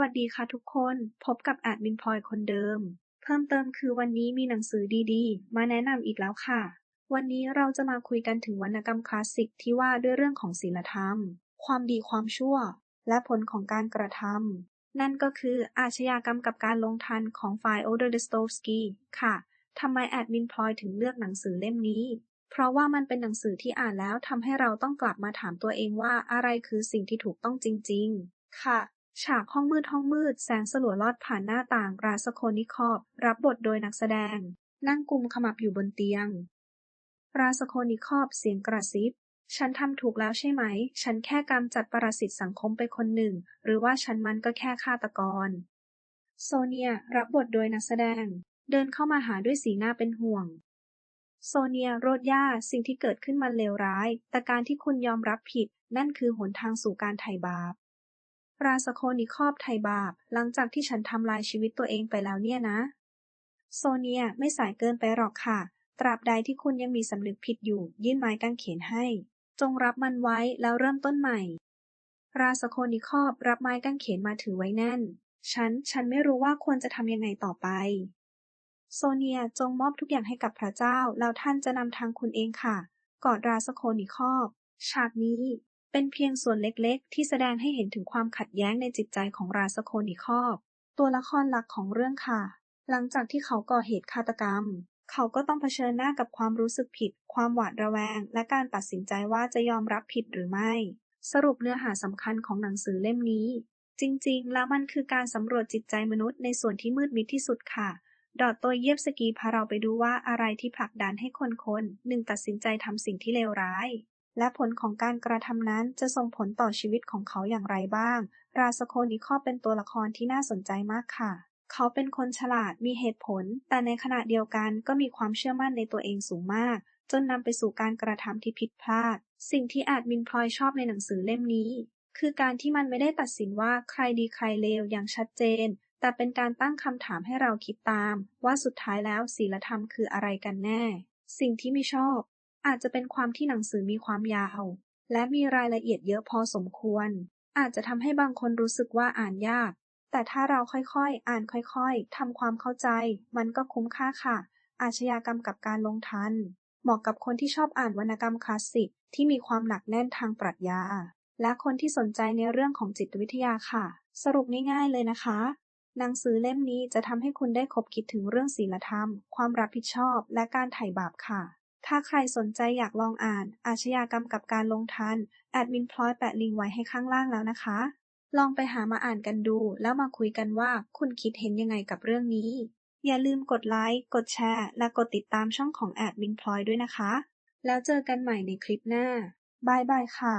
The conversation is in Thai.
วัสดีค่ะทุกคน พบกับแอดมินพลอยคนเดิม เพิ่มเติมคือวันนี้มีหนังสือดีๆ มาแนะนำอีกแล้วค่ะ วันนี้เราจะมาคุยกันถึงวรรณกรรมคลาสสิกที่ว่าด้วยเรื่องของศีลธรรม ความดีความชั่ว และผลของการกระทำนั่นก็คืออาชญากรรมกับการลงทันของฝ่ายโอเดอร์ดสโตฟสกีค่ะทำไมแอดมินพลอยถึงเลือกหนังสือเล่มนี้ เพราะว่ามันเป็นหนังสือที่อ่านแล้วทำให้เราต้องกลับมาถามตัวเองว่าอะไรคือสิ่งที่ถูกต้องจริง ๆ ค่ะ ฉากห้องมืดห้องมืด แสงสลัวลอดผ่านหน้าต่างราสโคนิคอฟรับบทโดยนักแสดง นั่งกุมขมับอยู่บนเตียง ราสโคนิคอฟเสียงกระซิบ ฉันทำถูกแล้วใช่ไหม ฉันแค่กำจัดปรสิตสังคมไปคนหนึ่ง หรือว่าฉันมันก็แค่ฆาตกร โซเนีย รับบทโดยนักแสดง เดินเข้ามาหาด้วยสีหน้าเป็นห่วง โซเนีย โรดย่าสิ่งที่เกิดขึ้นมันเลวร้าย แต่การที่คุณยอมรับผิด นั่นคือหนทางสู่การไถ่บาป ราสโคนิคอฟไถ่บาป หลังจากที่ฉันทำลายชีวิตตัวเองไปแล้วเนี่ยนะ โซเนียไม่สายเกินไปหรอกค่ะ ตราบใดที่คุณยังมีสำนึกผิดอยู่ ยื่นไม้กางเขนให้ จงรับมันไว้แล้วเริ่มต้นใหม่ ราสโคนิคอฟรับไม้กางเขนมาถือไว้แน่น ฉัน ฉันไม่รู้ว่าควรจะทำยังไงต่อไป โซเนียจงมอบทุกอย่างให้กับพระเจ้า แล้วท่านจะนำทางคุณเองค่ะ กอดราสโคนิคอฟฉากนี้ เป็นเพียงส่วนเล็กๆ ที่แสดงให้เห็นถึงความขัดแย้งในจิตใจของราสโคนิคอฟตัวละครหลักของเรื่องค่ะ หลังจากที่เขาก่อเหตุฆาตกรรม เขาก็ต้องเผชิญหน้ากับความรู้สึกผิด ความหวาดระแวง และการตัดสินใจว่าจะยอมรับผิดหรือไม่ สรุปเนื้อหาสำคัญของหนังสือเล่มนี้ จริงๆ แล้วมันคือการสำรวจจิตใจมนุษย์ในส่วนที่มืดมิดที่สุดค่ะ ดอตตัวเยียบสกีพาเราไปดูว่าอะไรที่ผลักดันให้คนคนหนึ่งตัดสินใจทำสิ่งที่เลวร้าย และผลของการกระทำนั้นจะส่งผลต่อชีวิตของเขาอย่างไรบ้าง ราสโคนิคอเป็นตัวละครที่น่าสนใจมากค่ะ เขาเป็นคนฉลาดมีเหตุผล แต่ในขณะเดียวกันก็มีความเชื่อมั่นในตัวเองสูงมาก จนนำไปสู่การกระทำที่ผิดพลาด สิ่งที่อาจมินพลอยชอบในหนังสือเล่มนี้ คือการที่มันไม่ได้ตัดสินว่าใครดีใครเลวอย่างชัดเจน แต่เป็นการตั้งคำถามให้เราคิดตาม ว่าสุดท้ายแล้วศีลธรรมคืออะไรกันแน่ สิ่งที่ไม่ชอบ อาจจะเป็นความที่หนังสือมีความยาว และมีรายละเอียดเยอะพอสมควร อาจจะทำให้บางคนรู้สึกว่าอ่านยาก แต่ถ้าเราค่อยๆ อ่านค่อยๆทำความเข้าใจ มันก็คุ้มค่าค่ะ อาชญากรรมกับการลงทัน เหมาะกับคนที่ชอบอ่านวรรณกรรมคลาสสิกที่มีความหนักแน่นทางปรัชญา และคนที่สนใจในเรื่องของจิตวิทยาค่ะ สรุปง่ายๆเลยนะคะหนังสือเล่มนี้จะทำให้คุณได้คบคิดถึงเรื่องศีลธรรม ความรับผิดชอบ และการไถ่บาปค่ะ ถ้าใครสนใจอยากลองอ่าน อาชญากรรมกับการลงทัน แอดมินพลอยแปะลิงก์ไว้ให้ข้างล่างแล้วนะคะ ลองไปหามาอ่านกันดู แล้วมาคุยกันว่าคุณคิดเห็นยังไงกับเรื่องนี้ อย่าลืมกดไลค์ กดแชร์ และกดติดตามช่องของแอดมินพลอยด้วยนะคะ แล้วเจอกันใหม่ในคลิปหน้าบายบายค่ะ